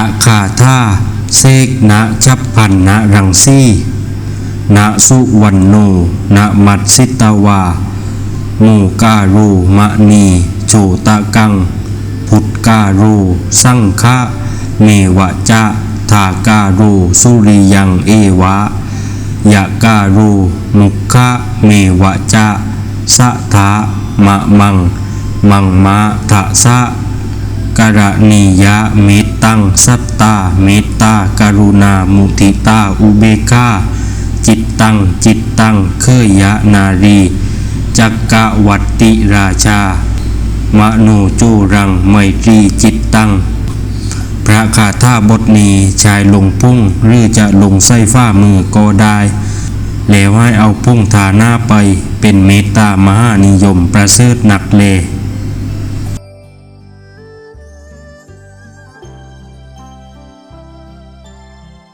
ระคาธาเสกนะชับพันนะรังสีนะสุวรรณโนนะมัตสิตาวามูการูมะนีโจตะกัง พุทการูสังฆะเมวะจะทาการูสุริยังเอวะยะการูมุขะเมวะจะสะทะมะมัง มังมะทะสะ กรณียะเมตตัง สัตตา เมตตาการุณา มุทิตา อุเบกขาจิตตัง จิตตังเคยยะนารี จักกะวัตติราชา มโนโจรัง ไมตรีจิตตัง พระคาถาบทนี้ชายลงพุ่งหรือจะลงไส้ฟ้ามือก็ได้แล้วให้เอาพุ่งทาหน้าไปเป็นเมตตามหานิยมประเสริฐหนักเล